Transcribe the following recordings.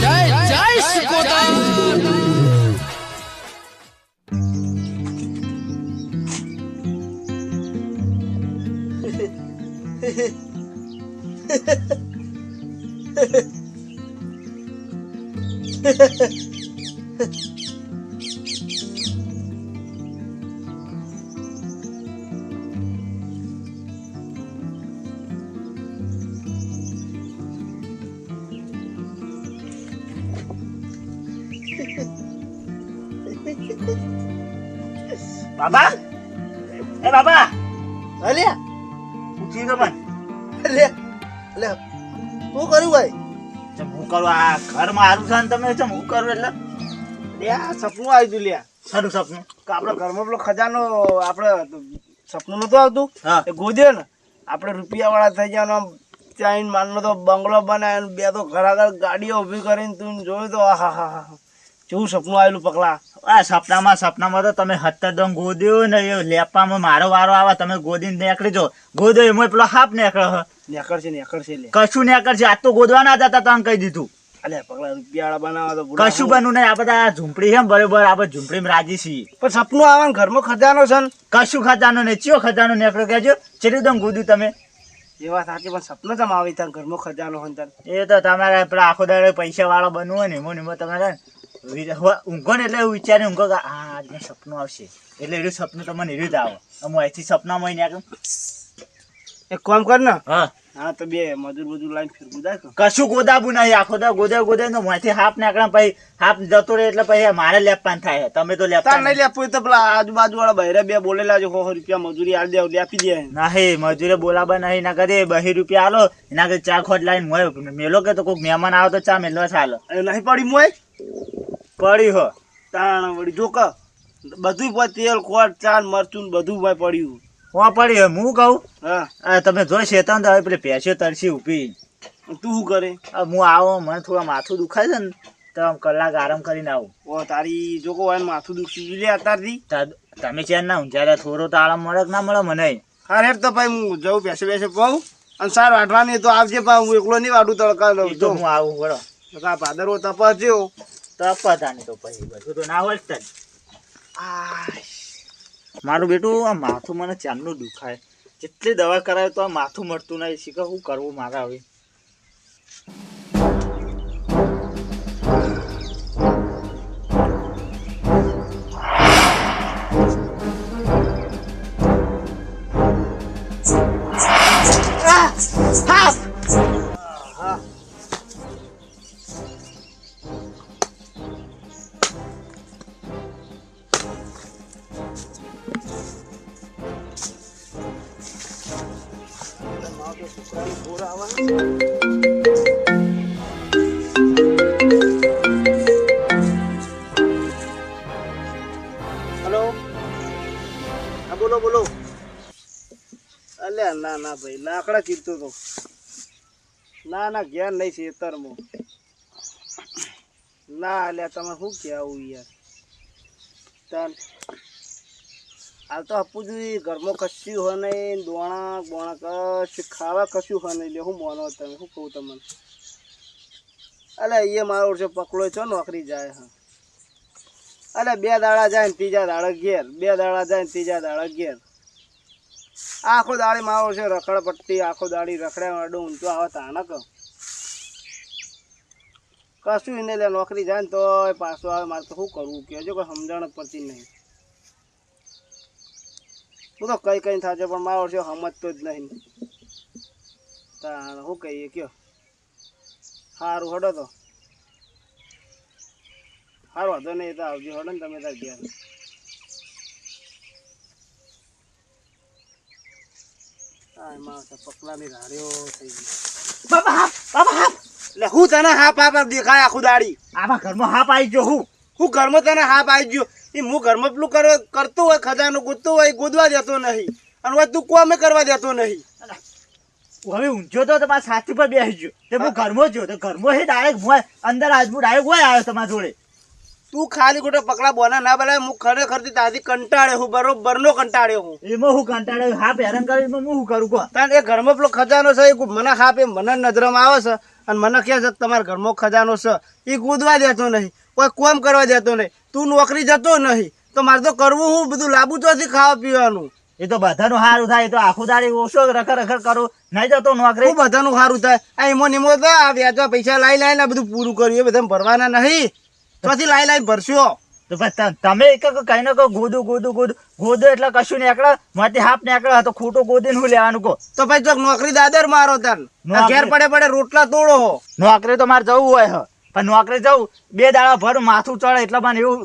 જય જય શિકોતર બાબા? એ બાબા? અલ્યા. ઉઠી ગયો પણ. લે લે શું કર્યું ભાઈ? ચમ હું કરું? આ ઘર મારું છે ને તમે? ચમ હું કરું એટલે? લે આ સપનું આવ્યું તું લ્યા સારું સપનું? કે આપણા ઘરમાં પેલો ખજાનો આપણે સપનું નતું આવતું. હા. એ ગોદ્યો ને આપણે રૂપિયા વાળા થઈ જવાનો આમ ત્યાં માનલો તો બંગલો બનાવ્યો બે તો ઘર આગળ ગાડીઓ ઊભી કરીને તું જોયું તો આહા હા હા જેવું સપનું આવેલું પગલા. આ સપનામાં સપનામાં તો તમે હત્તર દમ ગોદ્યો ને એ લેપામાં મારો વારો આવે તમે ગોદીને નીકળી જો ગોદ્યો એમાં પેલો હાફ નીકળે. નેકળશે નેકળશે કશું નીકળશે આ તો ગોદવા ના જતા તમે કહી દીધું. બનાવવા તો કશું બનવું નહીં આ બધા આ ઝૂંપડી છે બરોબર આપણે ઝૂંપડીમાં રાજી છીએ. પણ સપનું આવે ને ઘરમાં ખજાનો છે ને? કશું ખજાનો નહીં ચિયો ખજાનો નીકળ્યો કહેજો ચેટલું દમ ગોદ્યું તમે? એ વાત સાચી પણ સપનું જમ આવી ત્યાં ઘરમાં ખજાનો હોય એ તો તમારે પેલા આખો દાડો પૈસા વાળો બનવું હોય ને એમાં ને એમાં તમારે ઊંઘો ને એટલે વિચારી ઊંઘો કે આ આજને સપનું આવશે. એટલે એનું સપનું તમને એનું જ આવે. હું અહીંથી સપનામાં ને નીકળું. એક કામ કર ને. હા. હા તો બે મજૂર મજૂર લાઈન ફિરકું જાય કશું ગોદાબું નહીં આખો દા ગોદા ગોદા તો મોંથી હાફ નીકળે પછી હાફ જતો રહે એટલે પછી મારે લેપાન થાય. તમે તો લેપતા નહીં લેપું તો પેલા આજુબાજુ વાળા બહેરે બે બોલેલા છે સો સો રૂપિયા મજૂરી આલી દેવ લેપી દે. નહીં મજૂરે બોલાવા નહીં ના કરે બહી રૂપિયા આલો એના કરે ચા ખોટ લાઈન મોય. મેલો કે તો કોઈક મહેમાન આવે તો ચા મેલવા ચાલો. એ નહીં પડી મોય? પડી હો. તાણ વળી જો કે બધું ભાઈ તેલ ખોટ ચાર મરચું બધું ભાઈ પડ્યું. હું પડી હું કહું? હા. તમે જોઈ શેતાન તો પેલી ભેંસો તરસી ઊભી. તું શું કરે? હું આવો મને થોડા માથું દુખાય છે ને તો આમ કલાક આરામ કરીને આવું. ઓ તારી જો કો માથું દુખી લે અત્યારથી. તમે ચેન ના ઊંઝારે થોડો તો આરામ મળે ના મળે મને? હા હેઠ તો ભાઈ હું જઉં બેસે બેસે પાઉં અને સાર વાટવાની તો આવજે પા હું એકલો નહીં વાટું તડકા લઉં. તો હું આવું બરો આ ભાદરવો તપાસજો તપતા તો પછી બધું તો ના હોય જ. મારું બેટું આ માથું મને ચાંદનું દુખાય. જેટલી દવા કરાવે તો આ માથું મળતું નહીં. શીખા શું કરવું મારા હવે? હલો. હા, બોલો બોલો. અલ્યા ના ના, ભાઈ, લાકડા કીધું તો. ના ના, ઘેર નહીં છે એતરમાં ના, અલ્યા, તમે શું કહેવું યાર? તાન હાલ તો આપવું જોઈએ. ઘરમાં કશું હોય નહીં. દોણા, બોણા કશું, ખાવા કશું હોય નહીં. લે, હું મોનો તમે શું કહું તમને. અલે, એ મારો છે પકડો છો, નોકરી જાય હા. અરે બે દાડા જાય ને ત્રીજા દાડા ઘેર. બે દાડા જાય ને ત્રીજા દાડા ઘેર. આખો દાડી મારો છે રખડ પટ્ટી આખો દાડી રખડ્યા અડો ઊંચો આવે તાણક. કશું એને નોકરી જાય ને તો પાછો આવે. મારે તો શું કરવું? કહેજો કોઈ સમજણ પડતી નહીં. હું તો કઈ કઈ થાય છે પણ મારો છે સમજતો જ નહીં. તાર શું કહીએ કયો? સારું હડો તો. સારું વાંધો નહીં તો આવજો હડો ને તમે તાર ગયા પકલાની રાડ્યો થઈ ગયો બાબા બાબા એટલે હું તને હાપ હાપ દેખાય આખું દાડી. આમાં ઘરમાં હાપ આવી ગયો હું. હું ઘરમાં તને હાપ આવી ગયો. એ હું ઘરમાં પેલું કરો કરતો હોય ખજાનું ગોતતો હોય એ ગોદવા દેતો નહીં. અને હવે તું કોમે કરવા દેતો નહીં. હવે ઊંચો તો તમારા સાથી પર બેસી ગયો. તે હું ઘરમાં જો તો ઘરમાં હે ડાયરેક્ટ હું અંદર આજ હું ડાયરેક્ટ હોય આવ્યો તમારા જોડે. તું ખાલી ખોટો પકડા બોના ના બોલાય હું ખરેખરથી તાથી કંટાળ્યો હું બરોબર નો કંટાળ્યો હું. એમાં હું કંટાળ્યો? હા હેરાન કરે એમાં હું કરું કહો. કારણ એ ઘરમાં પેલો ખજાનો છે એ મને હા એ મને નજરમાં આવે છે અને મને કહે છે તમારા ઘરમાં ખજાનો છે. એ કૂદવા દેતો નહીં. કોઈ કોમ કરવા જતો નહીં. તું નોકરી જતો નહીં. તો મારે તો કરવું હું બધું લાબુ તો ખાવા પીવાનું. એ તો બધાનું સારું થાય એ તો આખું દાડી ઓછો રખર રખર કરું. નહીં જતો નોકરી. બધાનું સારું થાય. આ એમો નિમો તો આ વ્યાજવા પૈસા લાઈ લાઈને આ બધું પૂરું કર્યું. એ બધા ભરવાના નહીં. ચોથી લાઈ લાઈ ભરશો. તો તમે એક કઈ ને કહો ગોદું ગોદું ગોદું. ગોદું એટલે કશું નીકળે? માંથી હાફ નીકળે તો ખોટું ગોદીને હું લેવાનું કહો? તો ભાઈ તો નોકરી દાદર મારો તન. ઘેર પડે પડે રોટલા તોડો હો. નોકરી તો મારે જવું હોય હ. પણ નોકરી જવું બે દાડા ભર માથું ચડે એટલે મને એવું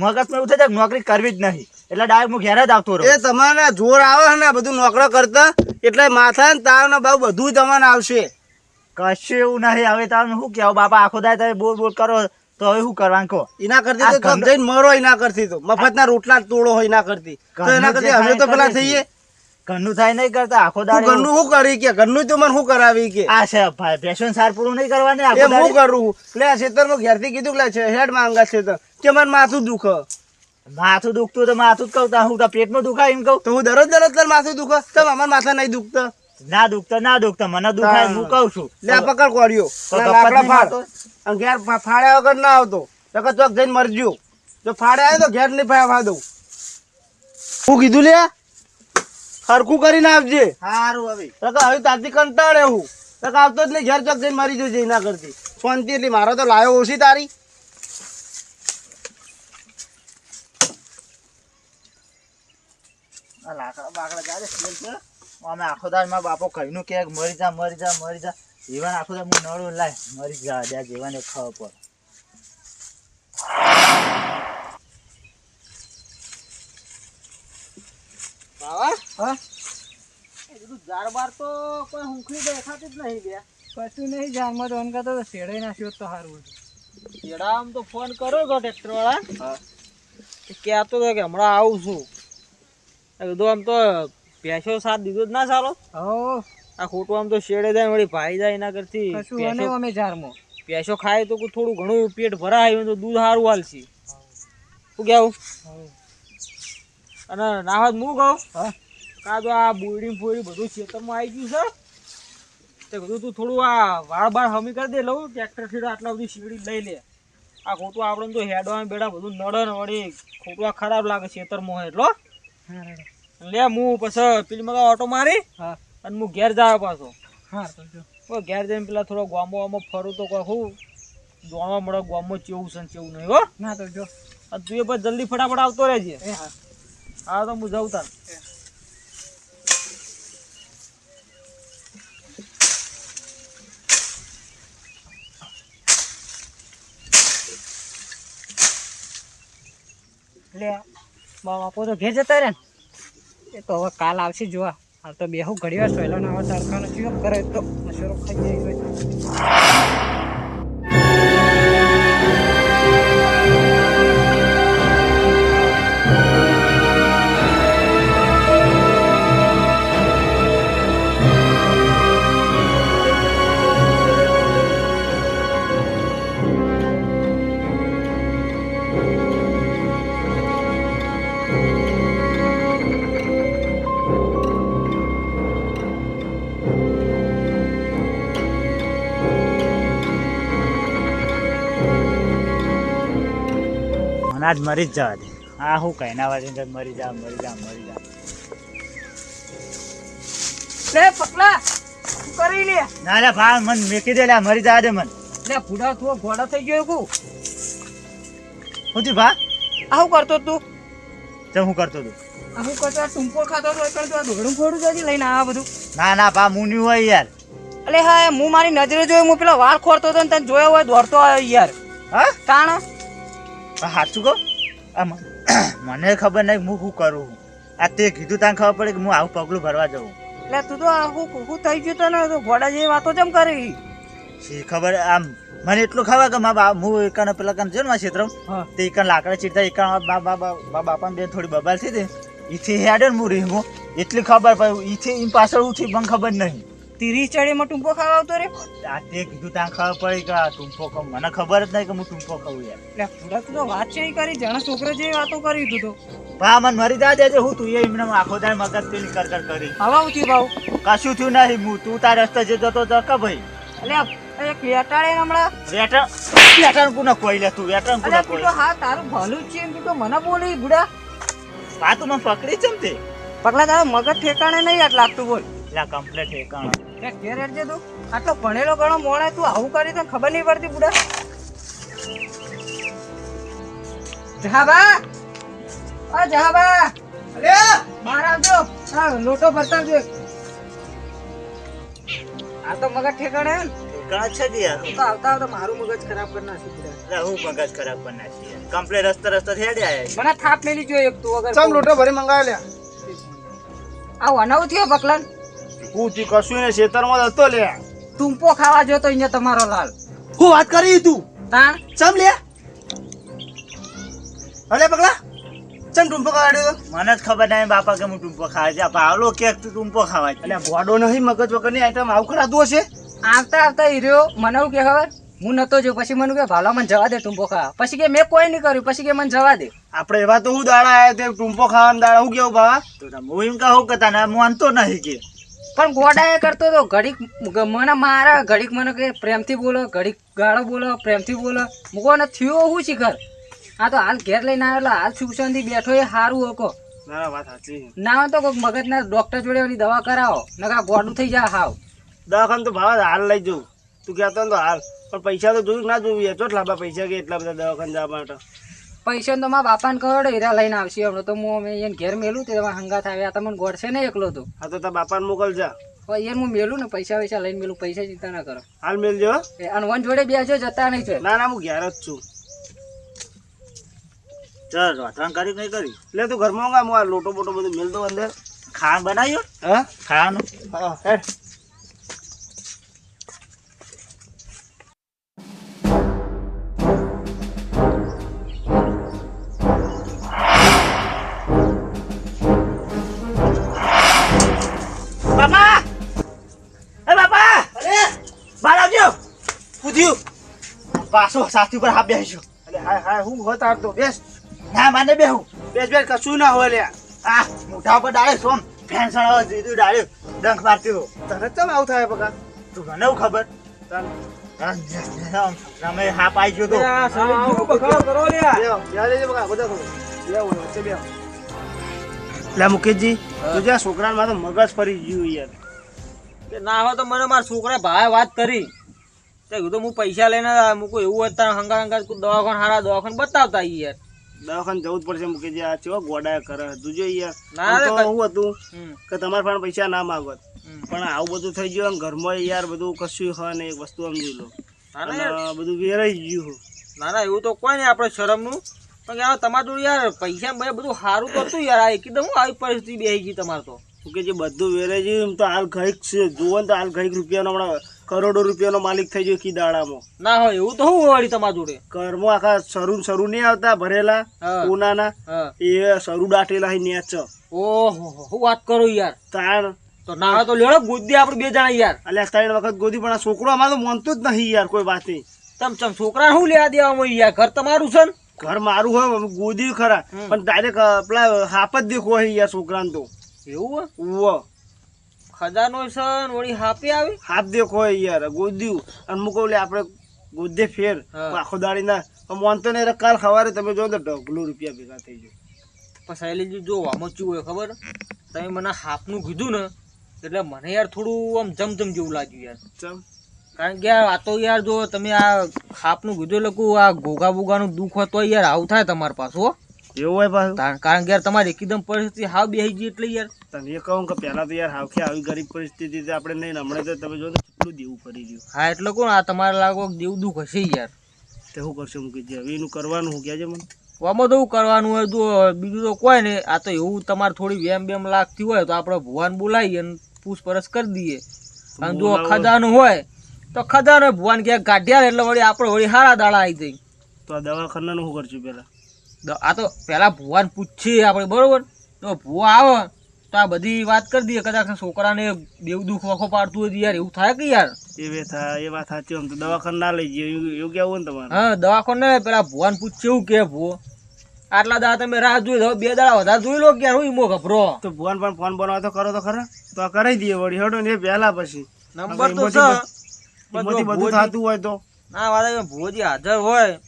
મગજમાં એવું થઈ જાય કે નોકરી કરવી જ નહીં. એટલે ડાયરેક્ટ હું ઘેર જ આવતો રહું. એ તમારે જોર આવે ને બધું નોકરો કરતા એટલે માથા ને તાવ ને બહુ બધું તમને આવશે. કશું એવું નહીં હવે તમે શું કહેવો બાપા આખો દાય તમે બોલ બોલ કરો તો હવે શું કરવાનું કહો? એના કરતી તો મરો એના કરતી તો. મફતના રોટલા તોડો હોય એના કરતી. તો એના કરતી હવે અમે તો પેલા થઈએ. ઘરનું થાય નહીં કરતા આખો દાડો ઘરનું શું કરી કે? ઘરનું તો મને શું કરાવી કે? આ છે ભાઈ ફેશન સાર પૂરું નહીં કરવાની એ હું કરું? લે આ ખેતરમાં ઘેરથી કીધું લે છે હેડ માંગા તો. કે મને માથું દુખ. માથું દુખતું તો માથું જ કહું તા હું પેટમાં દુખાય એમ કહું. તો હું દરરોજ દરરોજ તાર માથું દુખે? તો અમાર માથા નહીં દુખતા. ના દુખતા ના દુખતા મને દુખાય હું કહું છું. લે પકડ કોડ્યો લાકડા ફાડ. ઘેર ફાડ્યા વગર ના આવતો. તો કે તો જઈને મરજો. જો ફાડે આવે તો ઘેર નહીં ફાડવા દઉં. હું કીધું લે? હરખું કરીને આવજે. સારું હવે. નકર હવે તારથી કંટાળે હું. નકર આવતો જ નહીં ઘેર ચોક જઈને મરી જશે એના કરતી શાંતિ એટલી મારો તો લાયો ઓછી તારી. લાકડા બાકડા જાય છે, છે. અમે આખો દાડ મારા બાપો કહીનું કે મરી જા મરી જા મરી જા. જીવન આખો દાડ હું નળું લાય મરી જા ત્યાં જીવન પડે બાવા હા? એ બધું તો કોઈ હુંખરી દેખાતી જ નહીં બે. કશું નહીં જાનમાં તો અનકા તો શેડાઈ નાખ્યો તો સારું હતું. ચેડા આમ તો ફોન કર્યો તો ટ્રેક્ટર વાળા હા કહેતો હતો કે હમણાં આવું છું. કીધું આમ તો ભેંસો સાથ દીધો જ ના ચાલો હો. આ ખોટું આમ તો શેડે જાય વળી ભાઈ જાય એના કરતી કશું અમે જારમાં ભેંસો ખાય તો થોડું ઘણું પેટ ભરાય તો દૂધ સારું હાલશે. શું કેવું અને ના હોત હું કહું હા. કાં તો આ બોરડી ફોયડી બધું ખેતરમાં આવી ગયું છે. તે કીધું તું થોડું આ વાળ બાળ હમી કરી દે લઉં. ટ્રેક્ટરથી આટલા બધી શીડી લઈ લે. આ ખોટું આપણે તો હેડવા બેડા બધું નડે ને વળી. ખોટું આ ખરાબ લાગે ખેતરમાં એટલો. લે હું પછી પેલી મગા ઓટો મારી હા. અને હું ઘેર જાવ પાછો. હા તો જો. ઓ ઘેર જઈને પેલા થોડો ગામો વામો ફરું તો કહું જાણવા મળે ગામો ચેવું છે ચેવું નહીં હો. ના તો જો. તું એ પછી જલ્દી ફટાફટ આવતો રહેજે. હા. હા તો હું જાઉં તાર. લે, મારા બાપો તો ઘેર જતા રહે ને. એ તો હવે કાલ આવશે જોવા. હાલ તો બેહું ઘડી વાર સોયલો ના આવે તડકાનો કરે તો મશરૂ ખાઈ જાય આજ મરી જ જવા દે. આ હું કઈ ના વાળી મરી જા મરી જા મરી જા. લે પકલા કરી લે? ના લે ભા મન મેકી દે લે મરી જા દે મન. લે ફૂડા તો ઘોડા થઈ ગયો કુ શું ભા? આ શું કરતો તું? તે હું કરતો તું? હું કરતો? આ ખાતો તો એકણ તો ઢોળું ફોડું જતી લઈને આ બધું. ના ના ભા હું નહીં હોય યાર. અલે હા હું મારી નજરે જોયું હું પેલો વાળ ખોરતો હતો ને તને જોયો હોય દોડતો આવ્યો યાર. હા? કાણ આ સાચું કહો? મને ખબર નહીં હું શું કરું આ તે કીધું તને ખબર પડે કે હું આવું પગલું ભરવા જવું એટલે તું તો હું હું થઈ ગયું તને તો ઘોડા જેવી વાતો કેમ કરી? શી ખબર? આમ મને એટલું ખબર કે મારા હું એકાને પેલા કાન છે ને મારા ક્ષેત્ર તે એકાન લાકડા ચીરતા એકાન બા બા બા થોડી બબાલ થઈ હતી. એથી હેડે ને હું રીંગો એટલી ખબર પડે એથી એમ પાછળ ઉઠી પણ ખબર નહીં. ત્રીસ ચડીમાં ટૂંપો ખાવા આવતો રે? આ તે કીધું ત્યાં ખબર પડી કે ટૂંપો ખાઉં મને ખબર જ નહીં કે હું ટૂંપો ખાઉં યાર એટલે પૂરા તું તો વાત છે કરી. જાણે છોકરો જેવી વાતો કરી દીધું તો. ભા મને મરી જા દેજે હું તું એ એમને આખો દાડ મગજ પેલી કર કર. કરી હવા ઉઠી ભાવ. કશું થયું નહીં. હું તું તાર રસ્તે જે જતો તો કે ભાઈ? એટલે એક વેટાળે હમણાં. વેટણ વેટણ કોને કોઈ લે તું વેટણ કોને કોઈ તો હા તારું ભલું જ છે એમ તો મને બોલી બુડા. આ તું મને પકડી ચમ તે? પગલા તારા મગજ ઠેકાણે નહીં આટ લાગતું બોલ. લા કમ્પ્લેટ ઠેકાણો એ ઘેર હેડજે તું. આટલો ભણેલો ગણો મોણે તું આવું કરી તને ખબર નહીં પડતી બુડા. જહાબા! આ જહાબા! બહાર આવજો. હા લોટો ભરતા જો આ તો મગજ ઠેકાણે હે છે જ યાર તું તો આવતા આવતા મારું મગજ ખરાબ કરી બુડા. હું મગજ ખરાબ કરી નાખી કમ્પ્લેટ રસ્તા રસ્તા હેડે આયા મને થાપ મેલી જોઈએ એક તું વગર ચમ લોટો ભરી મંગાવી આ વનાવ થયો બકલાન. હું તી કશું ને ખેતરમાં જ હતો લ્યા ટૂંપો ખાવા જો તો અહીંયા તમારો લાલ. હું વાત કરી તું તાણ? ચમ લે? અરે પગલા ચમ ટૂંપો ખાવાડ્યો મને જ ખબર નહીં બાપા કે હું ટૂંપો ખાવા છે. પાવલો કે તું ટૂંપો ખાવા છે. અલ્યા ગોડો નહીં મગજ વગરની આઈટમ આવું કરાતું છે આવતા આવતા હીરો મને એવું કે ખબર હું નતો જો પછી મને કે ભાલા મને જવા દે ટૂંપો ખાવા. પછી કે મેં કોઈ નહીં કર્યું. પછી કે મને જવા દે. આપણે એવા તો હું દાડા આવ્યા તે ટૂંપો ખાવાના દાડા. હું કેવું ભાવા તો હું એમ કહું કે તને માનતો નહીં કે. પણ ગોડા એ કરતો તો ઘડીક મને મારે ઘડીક મને કે પ્રેમથી બોલો ઘડીક ગાળો બોલો પ્રેમથી બોલો. મૂકવાનો થયો હું શિખર? આ તો હાલ ઘેર લઈને આવેલો હાલ સુખશાંતિ બેઠો એ સારું હકો. ના ના ના હોય તો કોઈક મગજના ડોક્ટર જોડે ઓલી દવા કરાવો નકા ગોડું થઈ જાય હાવ. દવાખાને તો ભાવ હાલ લઈ જવું તું કહેતો ને તો હાલ. પણ પૈસા તો જોયું ના જોયું? ચોટલા પૈસા કે એટલા બધા દવાખાને જવા માટે? પૈસા તો મારા બાપાને કરોડો હીરા લઈને આવશે હમણાં. તો હું અમે એને ઘેર મેલું તે તમારા હંગાત આ તમને ગોડશે ને એકલો તો? આ તો તારા બાપાને મોકલજા. એને હું મેલું ને પૈસા વૈસા લઈને મેલું. પૈસા ચિંતા ના કરો. હાલ મેલજો અને વન જોડે બેસજો જતા નહીં છે. ના ના હું ઘેર જ છું. ચલ રોધણ કરી નહીં કરી? લે તું ઘરમાં હું આ લોટો બોટો બધું મેલતો અંદર. ખાવાનું બનાવ્યો? હા? ખાવાનું. હા પાછો સાથી ઉપર હા બેસજો. અરે હા હા હું હો તાર તો બેસ. ના મને બેહું. બેસ બેસ કશું ના હોય લે આ મોઢા ઉપર ડાળે સોમ. ફેન સણાવા દીધું ડાળે. ડંખ મારતી હો તને ચમ આવું થાય બકા તું મને ખબર? ચાલ તમે હા પાઈ ગયો તો. બકા, બધા. વચ્ચે. લે મુકેશજી તું છોકરાને માથે મગજ ફરી ગયું યાર. ના હોય તો મને મારા છોકરા ભાઈ વાત કરી. તે કીધું હું પૈસા લઈને મૂકું એવું હતા હંગાર હંગાર દવાખાન હારા દવાખાન બતાવતા યાર. દવાખાને જવું જ પડશે મુકેશજી આ ચેવો ગોડા કરે. તું જો યાર. તો કઈ- હતું કે તમારા પાસે પૈસા ના માગત. પણ આવું બધું થઈ ગયું ઘરમાં યાર બધું કશું હોય ને એક વસ્તુ સમજી લો. બધું વેરાઈ ગયું ના ના એવું તો કોઈ નહીં આપણે શરમનું. પણ યાર તમારે જોડે યાર પૈસા ને બધું સારું તો હતું યાર આ એકદમ હું આવી પરિસ્થિતિ બેસી ગઈ તમારે તો. કે જે બધું વેરાઈ ગયું તો હાલ ઘડીક જોવો ને તો હાલ ઘડીક રૂપિયાનો હમણાં કરોડો રૂપિયાનો માલિક થઈ ગયો કી દાડામાં ના હોય એવું તો હું વળી તમારા જોડે? કર્મો આખા સરું સરું નહીં આવતા ભરેલા હા. કોનાના એ સરું દાટેલા હોય નેચ ઓહો હું વાત કરું યાર. તાણ. તો નાણા તો લેડો ગોદી આપણે બે જણા યાર. અલ્યા ત્રણ વખત ગોદી પણ આ છોકરો અમારે માનતો જ નહીં યાર કોઈ વાત. નહીં તમ તમ છોકરા શું લેવા દેવામાં યાર? ઘર તમારું છે ને? ઘર મારું હોય ગોદી ખરા. પણ ડાયરેક્ટ પેલા હાપ જ દેખો યાર છોકરાને તો. એવું હોય. ખજાનો છે વળી હાપી આવી? હાપ દેખો યાર ગોદ્યું. અને મૂકવું લે આપણે ગોદે ફેર. આખો દાડી ના માનતો નહીં કાલ સવારે તમે જો તો ઢગલું રૂપિયા ભેગા થઈ જાય. પણ શૈલેષજી જો આમાં શું હોય ખબર? તમે મને હાફનું કીધું ને એટલે મને યાર થોડું આમ જમજમ જેવું લાગ્યું યાર. ચમ. કારણ કે આ તો યાર જો તમે આ હાફનું કીધું લખું આ ગોગા બોગાનું દુઃખ હોય તો યાર આવું થાય તમારા પાસે એવું હોય પાછું? કારણ કે યાર તમારી એકદમ પરિસ્થિતિ હાવ બેસી ગઈ એટલે યાર. તને એ કહું કે પહેલા તો યાર હાવખે આવી ગરીબ પરિસ્થિતિ આપણે નહીં હમણાં તો તમે જો કેટલું દેવું કરી રહ્યું હા એટલે કોણ? આ તમારે લાગો દેવું દુઃખ હશે યાર. તે શું કરશે મૂકી હવે એનું કરવાનું હું કહેજે મને. આમાં તો કરવાનું હોય તો બીજું તો કોઈ ને આ તો એવું તમારે થોડી વેમ બેમ લાગતી હોય તો આપણે ભુવાન બોલાવીએ અને પૂછપરછ કરી દઈએ. અને જો. ખજાનું હોય તો ખજાનો ભુવાન ક્યાંક કાઢ્યા એટલે વળી આપણે વળી હારા દાડા આવી જઈ તો આ દવાખાનાનું શું કરશું પહેલાં? આ તો પેલા ભુવાન પૂછીએ આપણે બરોબર? તો ભુવા આવે તો આ બધી વાત કરી દઈએ. કદાચ છોકરાને દેવ દુઃખ વખો પાડતું હોય યાર એવું થાય કે યાર? એ થાય એ વાત સાચી આમ તો દવાખાને ના લઈ જઈએ. એવું કેવું ને તમારે? હા દવાખાને પેલા ભુવાન પૂછશે એવું કે ભુવો? આટલા દાડા તમે રાહ જોઈ દો બે દાડા વધારે જોઈ લો ક્યાં હું ઈમો ગભરો? તો ભુવાન પણ ફોન બનાવો તો કરો તો ખરા. તો આ કરાવી દઈએ વળી હડો ને પહેલા પછી. નંબર તો છે. બધું થતું હોય તો. ના વાત ભુવોજી હાજર હોય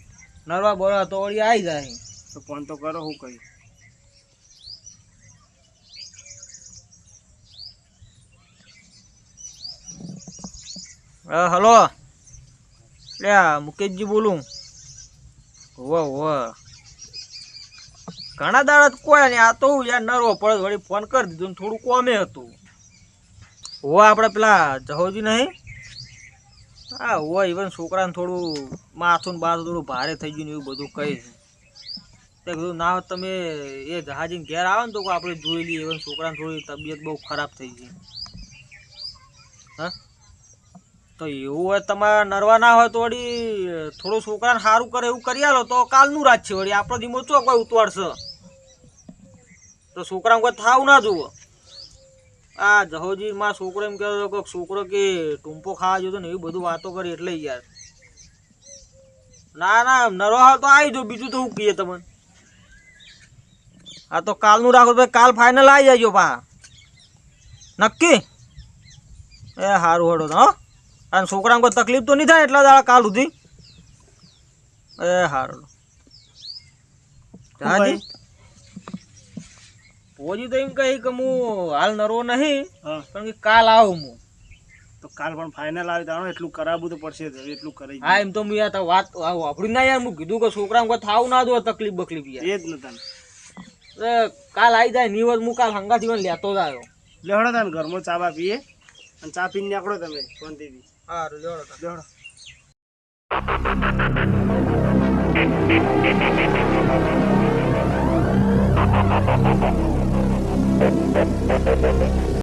નરવા બરવા તો વળી આવી જાય. તો ફોન તો કરો, હું કહી હલો. મુકેશજી બોલું. હોવે હોવા ઘણા દાડા કોઈ નહીં, આ તો યાર નરવો પડે વળી ફોન કરી દીધો ને થોડું કોમે હતું. હોવા આપણે પેલા જહોજી નહીં? હા હોય ઇવન છોકરાને થોડું માથું ને થોડું ભારે થઈ ગયું ને એવું બધું કહે છે તે કીધું, ના, તમે એ જહાજીને ઘેર આવે ને તો આપણે જોઈ લઈએ. ઇવન છોકરાને થોડી તબિયત બહુ ખરાબ થઈ ગઈ. હા? તો એવું હોય તમારે નરવા ના હોય તો વળી થોડું છોકરાને સારું કરે એવું કરી આલો. તો કાલનું રાત છે વળી. આપણો ધીમો ચો કોઈ ઉતવાડશે. તો છોકરાને કોઈ થાવ ના જુઓ. આ જહોજી માં છોકરો એમ કહેતો હતો કે છોકરો કે ટૂંપો ખાવા જોતો ને એવી બધું વાતો કરી એટલે યાર. ના ના, નરવા તો આવી જો બીજું તો શું કહીએ તમને? આ તો કાલનું રાખો ભાઈ કાલ ફાઇનલ આવી જજો પા નક્કી? એ સારું હડો તો અને છોકરાને કોઈ તકલીફ તો નહીં થાય એટલા દાડા કાલ સુધી? એ સારું હાજી પોજી તો એમ કહી કે હું હાલ નરવો નહીં પણ કે કાલ આવું હું તો કાલ પણ ફાઇનલ આવી તાણો એટલું કરાવવું તો પડશે એટલું કરી હા એમ તો મેં વાત વાપરી ના યાર હું કીધું કે છોકરાને કોઈ થાવું ના દો તકલીફ બકલીફ યાર. એ જ ને તને એ કાલ આવી જાય નિવત હું કાલ હંગાથી મને લેતો આવ્યો લે હળો તને ઘરમાં ચા બા પીએ અને ચા પીને નીકળો તમે શાંતિથી સારું લેવડો લે હળો Thank